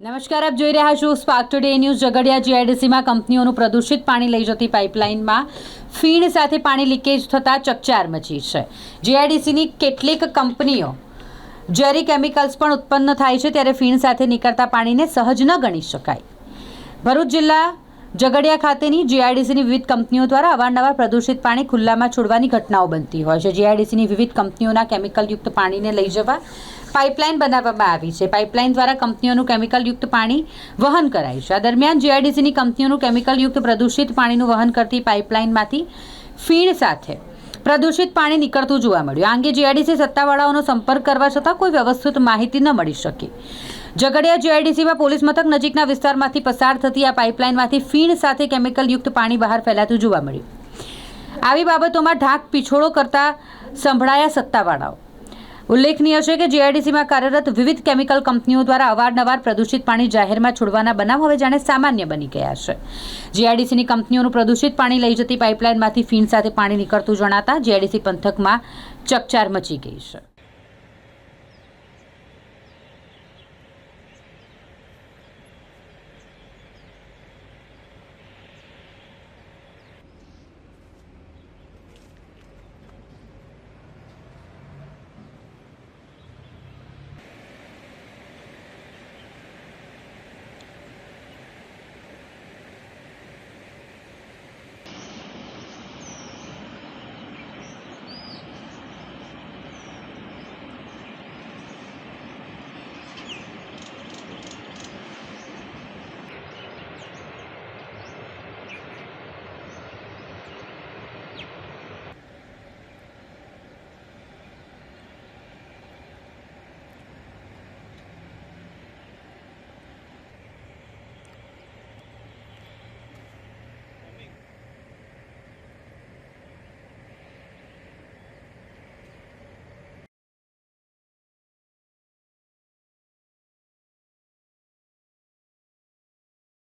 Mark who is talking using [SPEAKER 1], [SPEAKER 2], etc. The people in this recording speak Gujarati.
[SPEAKER 1] નમસ્કાર, આપ જોઈ રહ્યા છો સ્પાર્ક ટુડે ન્યૂઝ ઝઘડિયા જીઆઈડીસીમાં કંપનીઓનું પ્રદૂષિત પાણી લઈ જતી પાઇપલાઇનમાં ફીણ સાથે પાણી લીકેજ થતાં ચકચાર મચી છે. જીઆઈડીસીની કેટલીક કંપનીઓ ઝેરી કેમિકલ્સ પણ ઉત્પન્ન થાય છે, ત્યારે ફીણ સાથે નીકળતા પાણીને સહજ ન ગણી શકાય. ભરૂચ જિલ્લા ઝઘડિયા ખાતેની જીઆઈડીસીની વિવિધ કંપનીઓ દ્વારા અવારનવાર પ્રદૂષિત પાણી ખુલ્લામાં છોડવાની ઘટનાઓ બનતી હોય છે. જીઆઈડીસીની વિવિધ કંપનીઓના કેમિકલયુક્ત પાણીને લઈ જવા પાઇપલાઇન બનાવવામાં આવી છે. પાઇપલાઇન દ્વારા કંપનીઓનું કેમિકલયુક્ત પાણી વહન કરાય છે. આ દરમિયાન જીઆઈડીસીની કંપનીઓનું કેમિકલયુક્ત પ્રદૂષિત પાણીનું વહન કરતી પાઇપલાઇનમાંથી ફીણ સાથે પ્રદૂષિત પાણી નીકળતું જોવા મળ્યું. આ અંગે જીઆઈડીસી સત્તાવાળાઓનો સંપર્ક કરવા છતાં કોઈ વ્યવસ્થિત માહિતી ન મળી શકી. ઝઘડિયા જીઆઈડીસીમાં પોલીસ મથક નજીકના વિસ્તારમાંથી પસાર થતી આ પાઇપલાઇનમાંથી ફીણ સાથે કેમિકલયુક્ત પાણી બહાર ફેલાતું જોવા મળ્યું. આવી બાબતોમાં ઢાંક પીછોડો કરતા સંભળાયા સત્તાવાળાઓ. ઉલ્લેખનીય છે કે જીઆઈડીસીમાં કાર્યરત વિવિધ કેમિકલ કંપનીઓ દ્વારા અવારનવાર પ્રદૂષિત પાણી જાહેરમાં છોડવાના બનાવ હવે જાણે સામાન્ય બની ગયા છે. જીઆઈડીસીની કંપનીઓનું પ્રદૂષિત પાણી લઈ જતી પાઇપલાઇનમાંથી ફીણ સાથે પાણી નીકળતું જણાતા જીઆઈડીસી પંથકમાં ચકચાર મચી ગઈ છે.